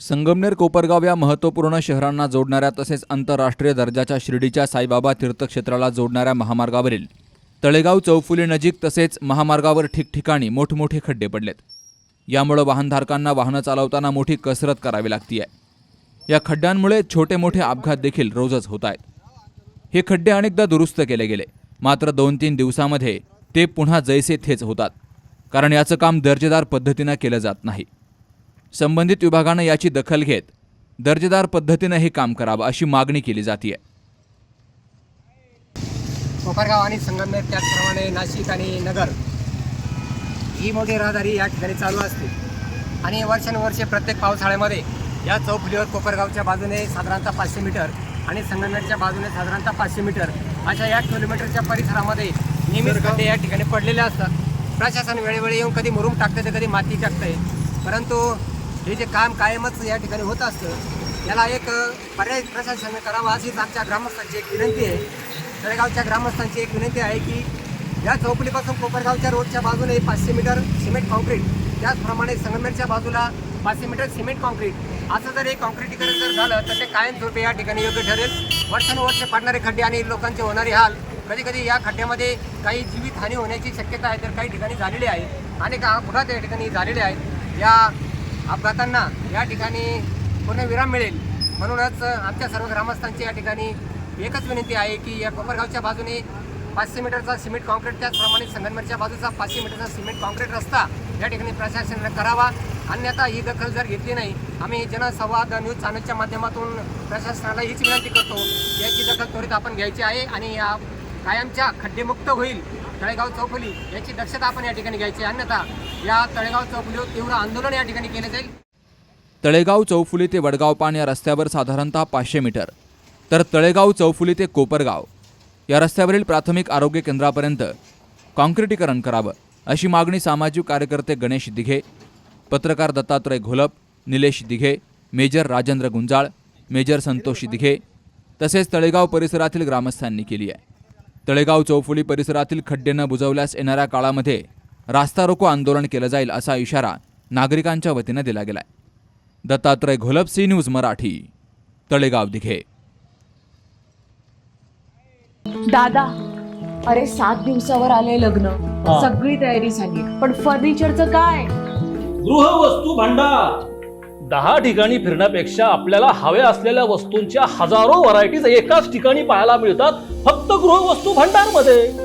संगमनेर कोपरगाव या महत्त्वपूर्ण शहरांना जोडणाऱ्या तसेच आंतरराष्ट्रीय दर्जाच्या शिर्डीच्या साईबाबा तीर्थक्षेत्राला जोडणाऱ्या महामार्गावरील तळेगाव चौफुली नजीक तसेच महामार्गावर ठिकठिकाणी मोठमोठे खड्डे पडलेत. यामुळं वाहनधारकांना वाहनं चालवताना मोठी कसरत करावी लागती आहे या खड्ड्यांमुळे छोटे मोठे अपघात देखील रोजच होत आहेत. हे खड्डे अनेकदा दुरुस्त केले गेले. मात्र दोन तीन दिवसामध्ये ते पुन्हा जैसे थेच होतात. कारण याचं काम दर्जेदार पद्धतीनं केलं जात नाही. संबंधित विभागानं याची दखल घेत दर्जेदार पद्धतीनं हे काम करावं अशी मागणी केली जाते कोपरगाव आणि संगमनेर त्याचप्रमाणे नाशिक आणि नगर ही मोठी रहदारी या ठिकाणी चालू असते. आणि वर्षानुवर्षे प्रत्येक पावसाळ्यामध्ये या चौफुलीवर कोपरगावच्या बाजूने साधारणतः पाचशे मीटर आणि संगमनेरच्या बाजूने साधारणतः पाचशे मीटर अशा या किलोमीटरच्या परिसरामध्ये नेहमीच खड्डे या ठिकाणी पडलेले असतात. प्रशासन वेळोवेळी येऊन कधी मुरुम टाकते तर कधी माती टाकते परंतु हे जे काम कायमच या ठिकाणी होत असतं याला एक पर्याय प्रशासनाने करावा अशीच आमच्या ग्रामस्थांची एक विनंती आहे. तळेगावच्या ग्रामस्थांची एक विनंती आहे की या चौपलीपासून कोपरगावच्या रोडच्या बाजूने पाचशे मीटर सिमेंट कॉन्क्रीट त्याचप्रमाणे संगमेरच्या बाजूला पाचशे मीटर सिमेंट कॉन्क्रीट असं जर एक कॉन्क्रीटीकरण जर झालं तर ते कायमस्वरूपी या ठिकाणी योग्य ठरेल. वर्षानुवर्ष पडणारे खड्डे आणि लोकांचे होणारे हाल कधी कधी या खड्ड्यामध्ये काही जीवितहानी होण्याची शक्यता आहे तर काही ठिकाणी झालेली आहे. अनेक अपघात या ठिकाणी झालेले आहेत. या अपघातांना या ठिकाणी पूर्ण विराम मिळेल. म्हणूनच आमच्या सर्व ग्रामस्थांची या ठिकाणी एकच विनंती आहे की या कोपरगावच्या बाजूने पाचशे मीटरचा सिमेंट कॉन्क्रीट त्याचप्रमाणे संगनमेरच्या बाजूचा पाचशे मीटरचा सिमेंट कॉन्क्रीट रस्ता या ठिकाणी प्रशासनाने करावा. अन्यथा ही दखल जर घेतली नाही आम्ही जनसंवाद न्यूज चॅनलच्या माध्यमातून प्रशासनाला हीच विनंती करतो. याची दखल त्वरित आपण घ्यायची आहे आणि या कायमच्या खड्डेमुक्त होईल. तळेगाव चौफुली याची दक्षता आपण या ठिकाणी घ्यायची अन्यथा या तळेगाव चौफुलीवर तीव्र आंदोलन या ठिकाणी केलं जाईल. तळेगाव चौफुली ते वडगाव पान या रस्त्यावर साधारणतः पाचशे मीटर. तर तळेगाव चौफुली ते कोपरगाव या रस्त्यावरील प्राथमिक आरोग्य केंद्रापर्यंत काँक्रिटीकरण करावं अशी मागणी सामाजिक कार्यकर्ते गणेश दिघे पत्रकार दत्तात्रय घोलप निलेश दिघे मेजर राजेंद्र गुंजाळ मेजर संतोष दिघे तसेच तळेगाव परिसरातील ग्रामस्थांनी केली आहे. तळेगाव चौफुली परिसरातील खड्डे न बुजवल्यास येणाऱ्या काळामध्ये रास्ता रोको आंदोलन केलं जाईल असा इशारा नागरिकांच्या वतीनं दिला गेलाय. Dattatray Gholap C news Marathi Talegaon Dighe. दादा अरे सात दिवसावर आले लग्न. हा. सगळी तयारी झाली. पण फर्निचरचं काय? गृहवस्तू भांडार. दहा ठिकाणी फिरण्यापेक्षा आपल्याला हव्या असलेल्या वस्तूंच्या हजारो व्हरायटीज एकाच ठिकाणी पाहायला मिळतात फक्त गृहवस्तू भांडारमध्ये